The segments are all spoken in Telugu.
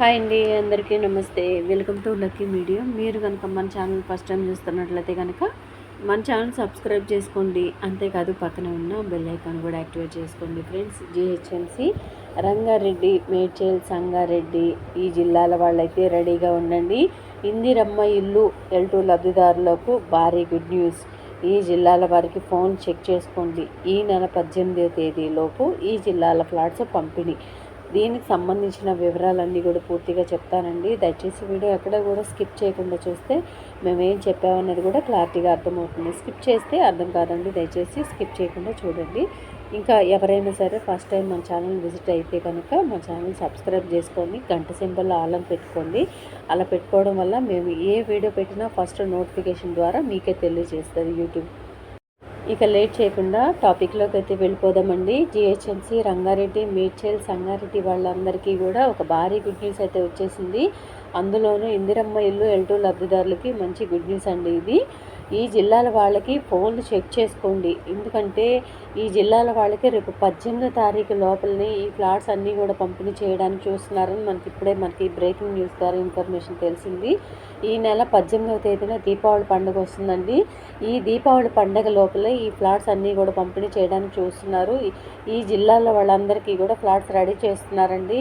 హాయ్ అండి అందరికీ నమస్తే. Welcome to lucky media. మీరు కనుక మన ఛానల్ ఫస్ట్ టైం చూస్తున్నట్లయితే కనుక మన ఛానల్ సబ్స్క్రైబ్ చేసుకోండి. అంతేకాదు పక్కన ఉన్న బెల్ ఐకాన్ కూడా యాక్టివేట్ చేసుకోండి ఫ్రెండ్స్. జిహెచ్ఎంసి రంగారెడ్డి మేడ్చేల్ సంగారెడ్డి ఈ జిల్లాల వాళ్ళైతే రెడీగా ఉండండి. ఇందిరమ్మ ఇల్లు ఎల్టూ లబ్ధిదారులకు భారీ గుడ్ న్యూస్. ఈ జిల్లాల వారికి ఫోన్ చెక్ చేసుకోండి. ఈ నెల పద్దెనిమిదవ తేదీలోపు ఈ జిల్లాల ఫ్లాట్స్ పంపిణీ. దీనికి సంబంధించిన వివరాలన్నీ కూడా పూర్తిగా చెప్తానండి. దయచేసి వీడియో ఎక్కడ కూడా స్కిప్ చేయకుండా చూస్తే మేము ఏం చెప్పామన్నది కూడా క్లారిటీగా అర్థమవుతుంది. స్కిప్ చేస్తే అర్థం కాదండి. దయచేసి స్కిప్ చేయకుండా చూడండి. ఇంకా ఎవరైనా సరే ఫస్ట్ టైం మన ఛానల్ విజిట్ అయితే కనుక మన ఛానల్ సబ్స్క్రైబ్ చేసుకొని గంట సింబల్ ఆలం పెట్టుకోండి. అలా పెట్టుకోవడం వల్ల మేము ఏ వీడియో పెట్టినా ఫస్ట్ నోటిఫికేషన్ ద్వారా మీకే తెలియజేస్తుంది యూట్యూబ్. ఇక లేట్ చేయకుండా టాపిక్లోకి అయితే వెళ్ళిపోదామండి. జిహెచ్ఎంసి రంగారెడ్డి మేడ్చల్ సంగారెడ్డి వాళ్ళందరికీ కూడా ఒక భారీ గుడ్ న్యూస్ అయితే వచ్చేసింది. అందులోనూ ఇందిరమ్మ ఇల్లు ఎల్టూ లబ్ధిదారులకి మంచి గుడ్ న్యూస్ అండి ఇది. ఈ జిల్లాల వాళ్ళకి ఫోన్లు చెక్ చేసుకోండి. ఎందుకంటే ఈ జిల్లాల వాళ్ళకి రేపు పద్దెనిమిదో తారీఖు లోపలనే ఈ ఫ్లాట్స్ అన్నీ కూడా పంపిణీ చేయడానికి చూస్తున్నారని మనకి ఇప్పుడే మనకి బ్రేకింగ్ న్యూస్ ద్వారా ఇన్ఫర్మేషన్ తెలిసింది. ఈ నెల పద్దెనిమిదవ తేదీన దీపావళి పండుగ వస్తుందండి. ఈ దీపావళి పండుగ లోపలే ఈ ఫ్లాట్స్ అన్నీ కూడా పంపిణీ చేయడానికి చూస్తున్నారు. ఈ జిల్లాలో వాళ్ళందరికీ కూడా ఫ్లాట్స్ రెడీ చేస్తున్నారండి.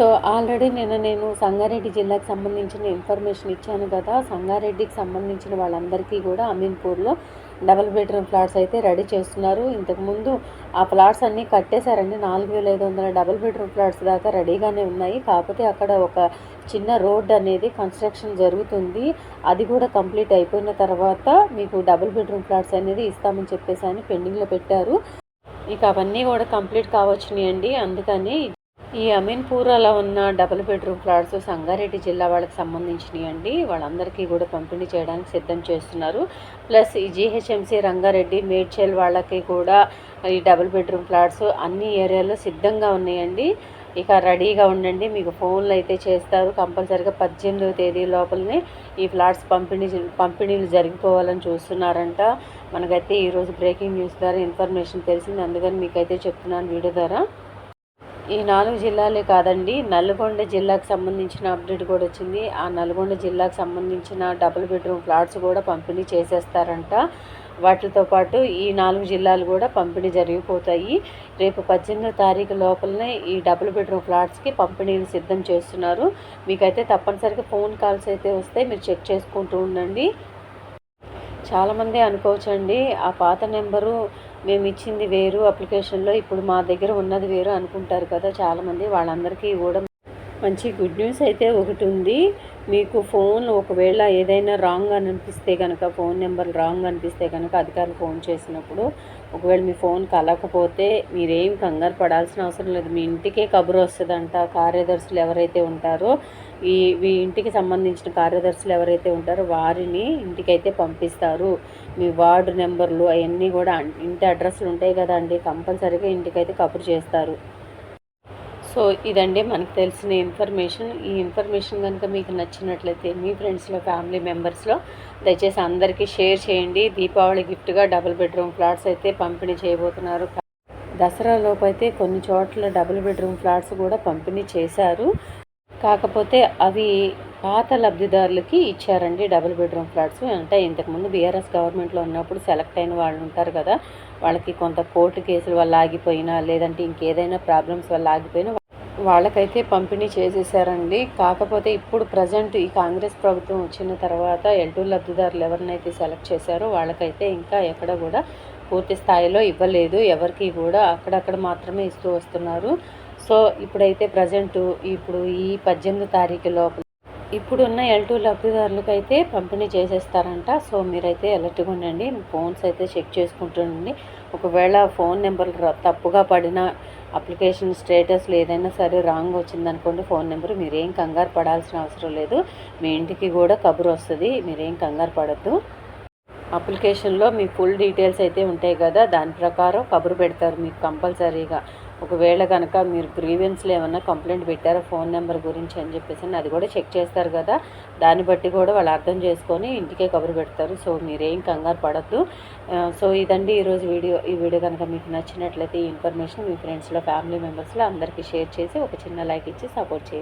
సో ఆల్రెడీ నిన్న నేను సంగారెడ్డి జిల్లాకు సంబంధించిన ఇన్ఫర్మేషన్ ఇచ్చాను కదా. సంగారెడ్డికి సంబంధించిన వాళ్ళందరికీ కూడా అమీన్పూర్లో డబల్ బెడ్రూమ్ ఫ్లాట్స్ అయితే రెడీ చేస్తున్నారు. ఇంతకుముందు ఆ ఫ్లాట్స్ అన్నీ కట్టేశారండి. నాలుగు వేల ఐదు వందల డబల్ బెడ్రూమ్ ఫ్లాట్స్ దాకా రెడీగానే ఉన్నాయి. కాకపోతే అక్కడ ఒక చిన్న రోడ్ అనేది కన్స్ట్రక్షన్ జరుగుతుంది. అది కూడా కంప్లీట్ అయిపోయిన తర్వాత మీకు డబుల్ బెడ్రూమ్ ఫ్లాట్స్ అనేది ఇస్తామని చెప్పేసి అని పెండింగ్లో పెట్టారు. ఇక అవన్నీ కూడా కంప్లీట్ కావచ్చునాయండి. అందుకని ఈ అమీన్పూరాలో ఉన్న డబుల్ బెడ్రూమ్ ఫ్లాట్స్ సంగారెడ్డి జిల్లా వాళ్ళకి సంబంధించినవి అండి. వాళ్ళందరికీ కూడా పంపిణీ చేయడానికి సిద్ధం చేస్తున్నారు. ప్లస్ ఈ జీహెచ్ఎంసీ రంగారెడ్డి మేడ్చల్ వాళ్ళకి కూడా ఈ డబుల్ బెడ్రూమ్ ఫ్లాట్స్ అన్ని ఏరియాలో సిద్ధంగా ఉన్నాయండి. ఇక రెడీగా ఉండండి. మీకు ఫోన్లు అయితే చేస్తారు. కంపల్సరిగా పద్దెనిమిదవ తేదీ లోపలనే ఈ ఫ్లాట్స్ పంపిణీ పంపిణీలు జరిగిపోవాలని చూస్తున్నారంట. మనకైతే ఈరోజు బ్రేకింగ్ న్యూస్ ద్వారా ఇన్ఫర్మేషన్ తెలిసింది. అందుకని మీకైతే చెప్తున్నాను వీడియో ద్వారా. ఈ నాలుగు జిల్లాలే కాదండి నల్గొండ జిల్లాకు సంబంధించిన అప్డేట్ కూడా వచ్చింది. ఆ నల్గొండ జిల్లాకు సంబంధించిన డబుల్ బెడ్రూమ్ ఫ్లాట్స్ కూడా పంపిణీ చేసేస్తారంట. వాటితో పాటు ఈ నాలుగు జిల్లాలు కూడా పంపిణీ జరిగిపోతాయి. రేపు పద్దెనిమిదో తారీఖు లోపలనే ఈ డబుల్ బెడ్రూమ్ ఫ్లాట్స్కి పంపిణీని సిద్ధం చేస్తున్నారు. మీకైతే తప్పనిసరిగా ఫోన్ కాల్స్ అయితే వస్తే మీరు చెక్ చేసుకుంటూ ఉండండి. చాలామంది అనుకోవచ్చండి. ఆ పాత నెంబరు మేము ఇచ్చింది వేరు అప్లికేషన్లో ఇప్పుడు మా దగ్గర ఉన్నది వేరు అనుకుంటారు కదా చాలామంది. వాళ్ళందరికీ కూడా మంచి గుడ్ న్యూస్ అయితే ఒకటి ఉంది. మీకు ఫోన్ ఒకవేళ ఏదైనా రాంగ్ అని అనిపిస్తే కనుక ఫోన్ నెంబర్ రాంగ్ అనిపిస్తే కనుక అధికారులు ఫోన్ చేసినప్పుడు ఒకవేళ మీ ఫోన్ కలకపోతే మీరేం కంగారు పడాల్సిన అవసరం లేదు. మీ ఇంటికే కబురు వస్తుందంట. కార్యదర్శులు ఎవరైతే ఉంటారో ఈ మీ ఇంటికి సంబంధించిన కార్యదర్శులు ఎవరైతే ఉంటారో వారిని ఇంటికైతే పంపిస్తారు. మీ వార్డు నెంబర్లు అవన్నీ కూడా ఇంటి అడ్రస్లు ఉంటాయి కదండి. కంపల్సరీగా ఇంటికైతే కబురు చేస్తారు. సో ఇదండి మనకు తెలిసిన ఇన్ఫర్మేషన్. ఈ ఇన్ఫర్మేషన్ కనుక మీకు నచ్చినట్లయితే మీ ఫ్రెండ్స్లో ఫ్యామిలీ మెంబర్స్లో దయచేసి అందరికీ షేర్ చేయండి. దీపావళి గిఫ్ట్గా డబుల్ బెడ్రూమ్ ఫ్లాట్స్ అయితే పంపిణీ చేయబోతున్నారు. దసరాలోపు అయితే కొన్ని చోట్ల డబుల్ బెడ్రూమ్ ఫ్లాట్స్ కూడా పంపిణీ చేశారు. కాకపోతే అవి పాత లబ్ధిదారులకి ఇచ్చారండి డబుల్ బెడ్రూమ్ ఫ్లాట్స్. అంటే ఇంతకుముందు బీఆర్ఎస్ గవర్నమెంట్లో ఉన్నప్పుడు సెలెక్ట్ అయిన వాళ్ళు ఉంటారు కదా వాళ్ళకి కొంత కోర్టు కేసుల వల్ల ఆగిపోయినా లేదంటే ఇంకేదైనా ప్రాబ్లమ్స్ వల్ల ఆగిపోయినా వాళ్ళకైతే పంపిణీ చేసేసారండి కాకపోతే ఇప్పుడు ప్రజెంట్ ఈ కాంగ్రెస్ ప్రభుత్వం వచ్చిన తర్వాత ఎల్టూ లబ్ధిదారులు ఎవరినైతే సెలెక్ట్ చేశారో వాళ్ళకైతే ఇంకా ఎక్కడ కూడా పూర్తి స్థాయిలో ఇవ్వలేదు. ఎవరికి కూడా అక్కడక్కడ మాత్రమే ఇస్తూ వస్తున్నారు. సో ఇప్పుడైతే ప్రజెంట్ ఇప్పుడు ఈ పద్దెనిమిది తారీఖు లోపల ఇప్పుడున్న ఎల్టూ లబ్ధిదారులకు అయితే పంపిణీ చేసేస్తారంట. సో మీరైతే అలర్ట్గా ఉండండి. ఫోన్స్ అయితే చెక్ చేసుకుంటుండండి. ఒకవేళ ఫోన్ నెంబర్ తప్పుగా పడిన అప్లికేషన్ స్టేటస్ ఏదైనా సరే రాంగ్ వచ్చిందనుకోండి ఫోన్ నెంబర్ మీరేం కంగారు పడాల్సిన అవసరం లేదు. మీ ఇంటికి కూడా కబురు వస్తుంది మీరేం కంగారు పడద్దు. అప్లికేషన్లో మీ ఫుల్ డీటెయిల్స్ అయితే ఉంటాయి కదా దాని ప్రకారం కబురు పెడతారు మీకు కంపల్సరీగా. ఒకవేళ కనుక మీరు గ్రీవెన్స్లో ఏమన్నా కంప్లైంట్ పెట్టారా ఫోన్ నెంబర్ గురించి అని చెప్పేసి అది కూడా చెక్ చేస్తారు కదా. దాన్ని బట్టి కూడా వాళ్ళు అర్థం చేసుకొని ఇంటికే కబురు పెడతారు. సో మీరేం కంగారు పడద్దు. సో ఇదండి ఈరోజు వీడియో. ఈ వీడియో కనుక మీకు నచ్చినట్లయితే ఈ ఇన్ఫర్మేషన్ మీ ఫ్రెండ్స్లో ఫ్యామిలీ మెంబర్స్లో అందరికీ షేర్ చేసి ఒక చిన్న లైక్ ఇచ్చి సపోర్ట్ చేయండి.